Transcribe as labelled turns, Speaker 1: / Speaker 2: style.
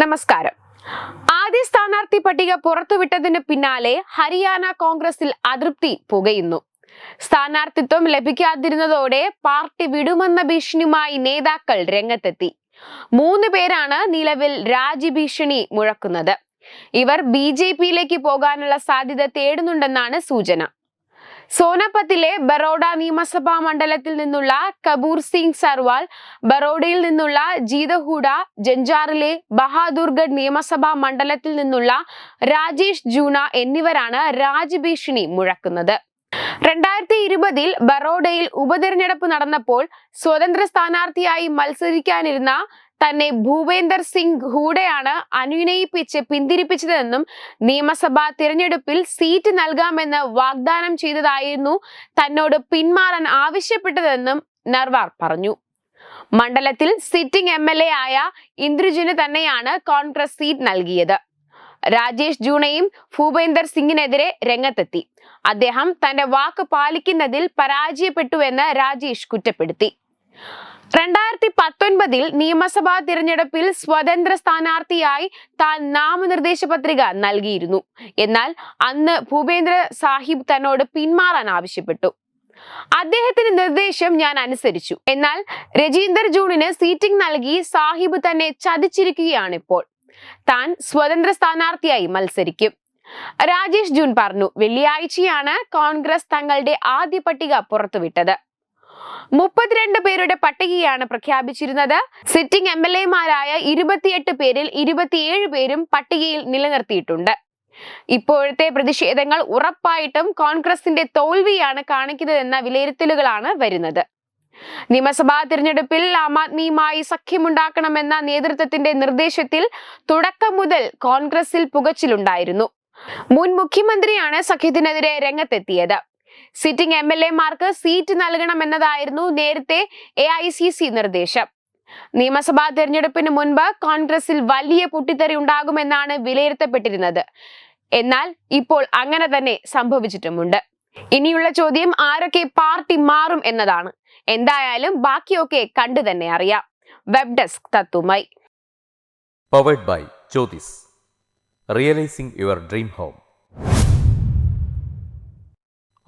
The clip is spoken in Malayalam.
Speaker 1: നമസ്കാരം. ആദ്യ സ്ഥാനാർത്ഥി പട്ടിക പുറത്തുവിട്ടതിന് പിന്നാലെ ഹരിയാന കോൺഗ്രസിൽ അതൃപ്തി പുകയുന്നു. സ്ഥാനാർത്ഥിത്വം ലഭിക്കാതിരുന്നതോടെ പാർട്ടി വിടുമെന്ന ഭീഷണിയുമായി നേതാക്കൾ രംഗത്തെത്തി. മൂന്ന് പേരാണ് നിലവിൽ രാജ്യഭീഷണി മുഴക്കുന്നത്. ഇവർ ബി ജെ പിയിലേക്ക് പോകാനുള്ള സാധ്യത തേടുന്നുണ്ടെന്നാണ് സൂചന. സോനപത്തിലെ ബറോഡ നിയമസഭാ മണ്ഡലത്തിൽ നിന്നുള്ള കപൂർ സിംഗ് സർവാൾ ബറോഡയിൽ നിന്നുള്ള ജീതഹൂഡ ജഞ്ചാറിലെ ബഹാദൂർഗഡ് നിയമസഭാ മണ്ഡലത്തിൽ നിന്നുള്ള രാജേഷ് ജൂണ എന്നിവരാണ് രാജഭീഷണി മുഴക്കുന്നത്. രണ്ടായിരത്തി ഇരുപതിൽ ബറോഡയിൽ ഉപതെരഞ്ഞെടുപ്പ് നടന്നപ്പോൾ സ്വതന്ത്ര സ്ഥാനാർത്ഥിയായി മത്സരിക്കാനിരുന്ന തന്നെ ഭൂപേന്ദർ സിംഗ് ഹൂഡയാണ് അനുനയിപ്പിച്ച് പിന്തിരിപ്പിച്ചതെന്നും നിയമസഭാ തിരഞ്ഞെടുപ്പിൽ സീറ്റ് നൽകാമെന്ന് വാഗ്ദാനം ചെയ്തതായിരുന്നു തന്നോട് പിന്മാറാൻ ആവശ്യപ്പെട്ടതെന്നും നർവാർ പറഞ്ഞു. മണ്ഡലത്തിൽ സിറ്റിംഗ് എം എൽ എ ആയ ഇന്ദ്രജിന് തന്നെയാണ് കോൺഗ്രസ് സീറ്റ് നൽകിയത്. രാജേഷ് ജൂണയും ഭൂപേന്ദർ സിംഗിനെതിരെ രംഗത്തെത്തി. അദ്ദേഹം തന്റെ വാക്ക് പാലിക്കുന്നതിൽ പരാജയപ്പെട്ടുവെന്ന് രാജേഷ് കുറ്റപ്പെടുത്തി. രണ്ടായിരത്തി പത്തൊൻപതിൽ നിയമസഭാ തിരഞ്ഞെടുപ്പിൽ സ്വതന്ത്ര സ്ഥാനാർത്ഥിയായി താൻ നാമനിർദ്ദേശ പത്രിക നൽകിയിരുന്നു. എന്നാൽ അന്ന് ഭൂപേന്ദ്ര സാഹിബ് തന്നോട് പിന്മാറാൻ ആവശ്യപ്പെട്ടു. അദ്ദേഹത്തിന്റെ നിർദ്ദേശം ഞാൻ അനുസരിച്ചു. എന്നാൽ രജീന്ദർ ജൂണിന് സീറ്റിംഗ് നൽകി സാഹിബ് തന്നെ ചതിച്ചിരിക്കുകയാണ് ഇപ്പോൾ. താൻ സ്വതന്ത്ര സ്ഥാനാർത്ഥിയായി മത്സരിക്കും. രാജേഷ് ജൂൺ പറഞ്ഞു വെള്ളിയാഴ്ചയാണ് കോൺഗ്രസ് തങ്ങളുടെ ആദ്യ പട്ടിക പുറത്തുവിട്ടത്. മുപ്പത്തിരണ്ട് പേരുടെ പട്ടികയാണ് പ്രഖ്യാപിച്ചിരുന്നത്. സിറ്റിംഗ് എം എൽ എമാരായ ഇരുപത്തിയെട്ട് പേരിൽ ഇരുപത്തിയേഴ് പേരും പട്ടികയിൽ നിലനിർത്തിയിട്ടുണ്ട്. ഇപ്പോഴത്തെ പ്രതിഷേധങ്ങൾ ഉറപ്പായിട്ടും കോൺഗ്രസിന്റെ തോൽവിയാണ് കാണിക്കുന്നതെന്ന വിലയിരുത്തലുകളാണ് വരുന്നത്. നിയമസഭാ തിരഞ്ഞെടുപ്പിൽ ആം ആദ്മിയുമായി സഖ്യമുണ്ടാക്കണമെന്ന നേതൃത്വത്തിന്റെ നിർദ്ദേശത്തിൽ തുടക്കം മുതൽ കോൺഗ്രസിൽ പുകച്ചിലുണ്ടായിരുന്നു. മുൻ മുഖ്യമന്ത്രിയാണ് സഖ്യത്തിനെതിരെ രംഗത്തെത്തിയത്. സിറ്റിംഗ് എം എൽ എമാർക്ക് സീറ്റ് നൽകണമെന്നതായിരുന്നു നേരത്തെ എ ഐ സി സി നിർദ്ദേശം. നിയമസഭാ തെരഞ്ഞെടുപ്പിന് മുൻപ് കോൺഗ്രസിൽ വലിയ പൊട്ടിത്തെറി ഉണ്ടാകുമെന്നാണ് വിലയിരുത്തപ്പെട്ടിരുന്നത്. എന്നാൽ ഇപ്പോൾ അങ്ങനെ തന്നെ സംഭവിച്ചിട്ടുമുണ്ട്. ഇനിയുള്ള ചോദ്യം ആരൊക്കെ പാർട്ടി മാറും എന്നതാണ്. എന്തായാലും ബാക്കിയൊക്കെ കണ്ടു തന്നെ അറിയാം. Web desk തത്തുമായി
Speaker 2: powered by Jyothis realising your dream home